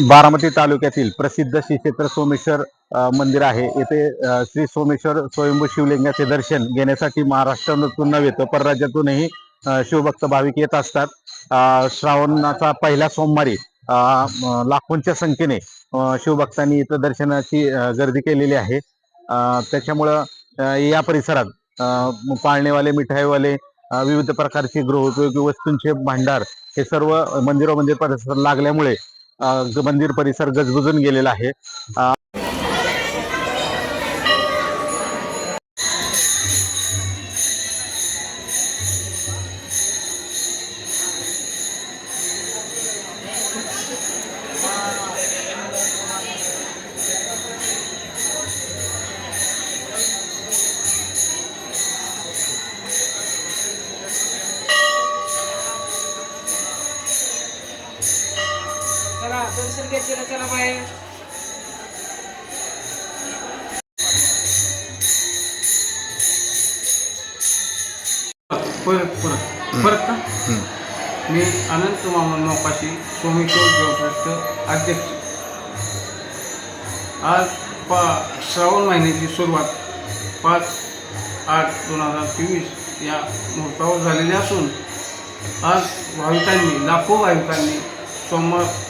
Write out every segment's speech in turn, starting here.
बारामती तालुक्यातील प्रसिद्ध श्री क्षेत्र सोमेश्वर मंदिर आहे. येथे श्री सोमेश्वर स्वयंभू शिवलिंगाचे दर्शन घेण्यासाठी महाराष्ट्रातून नव्हे तर परराज्यातूनही शिवभक्त भाविक येत असतात. श्रावणाचा पहिला सोमवारी लाखोंच्या संख्येने शिवभक्तांनी इथं दर्शनाची गर्दी केलेली आहे. त्याच्यामुळं या परिसरात पाळणेवाले मिठाईवाले विविध प्रकारचे गृहोपयोगी वस्तूंचे भांडार हे सर्व मंदिरोमंदिर परिसर लागल्यामुळे मंदिर परिसर गजबजून गेलेला आहे. चला दर्शन घेतलेलं चला बाहेर. परत परत. परत का? मी अनंत मामा मोकाशी सोमेश्वर देवट्रस्ट अध्यक्ष. आज पा श्रावण महिन्याची सुरुवात पाच आठ दोन हजार तेवीस या मुहूर्तावर झालेली असून आज भाविकांनी लाखो भाविकांनी सोमवार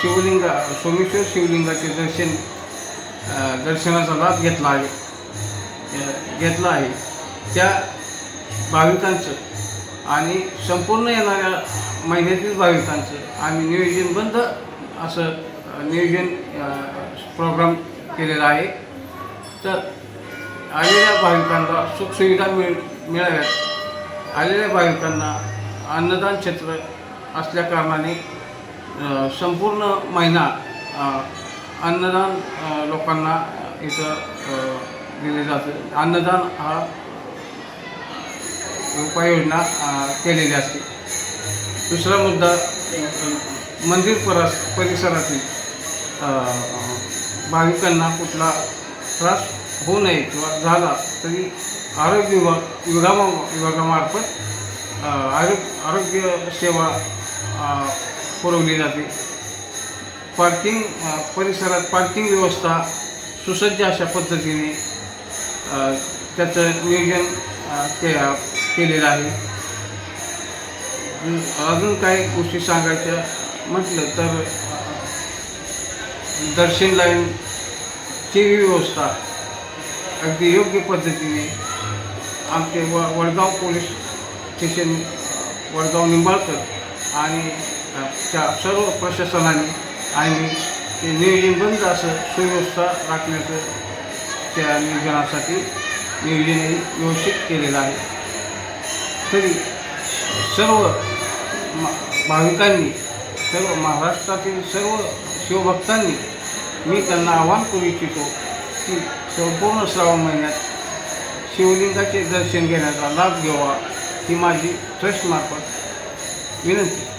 शिवलिंगा सोमेश्वर शिवलिंगाचे दर्शन दर्शनाचा लाभ घेतला आहे. घेतला आहे. त्या भाविकांचं आणि संपूर्ण येणाऱ्या महिन्यातील भाविकांचं आम्ही नियोजनबद्ध असं नियोजन प्रोग्राम केलेला आहे. तर आलेल्या भाविकांना सुखसुविधा मिळ मिळाव्यात. आलेल्या भाविकांना अन्नदान क्षेत्र असल्या कारणाने संपूर्ण महिना अन्नदान लोकांना इथं दिले जातं. अन्नदान हा उपाययोजना केलेली असते. दुसरा मुद्दा मंदिर परस परिसरातील भाविकांना कुठला त्रास होऊ नये किंवा झाला तरी आरोग्य विभाग विभागा विभागामार्फत आरोग्य आरोग्य सेवा पुरवली जाते. पार्किंग परिसरात पार्किंग व्यवस्था सुसज्ज अशा पद्धतीने त्याचं नियोजन के केलेलं आहे. अजून- काही गोष्टी सांगायच्या म्हटलं तर अ, दर्शन लाईनची व्यवस्था अगदी योग्य पद्धतीने आमचे व वडगाव पोलीस स्टेशन वडगाव निंबाळकर आणि त्या सर्व प्रशासनाने आणि ते नियोजनबंद असं सुव्यवस्था राखण्याचं त्या नियोजनासाठी नियोजनही व्यवस्थित केलेलं आहे. तरी सर्व मा- भाविकांनी सर्व महाराष्ट्रातील सर्व शिवभक्तांनी मी त्यांना आवाहन करू इच्छितो की संपूर्ण श्रावण महिन्यात शिवलिंगाचे दर्शन घेण्याचा लाभ घ्यावा ही माझी ट्रस्टमार्फत विनंती.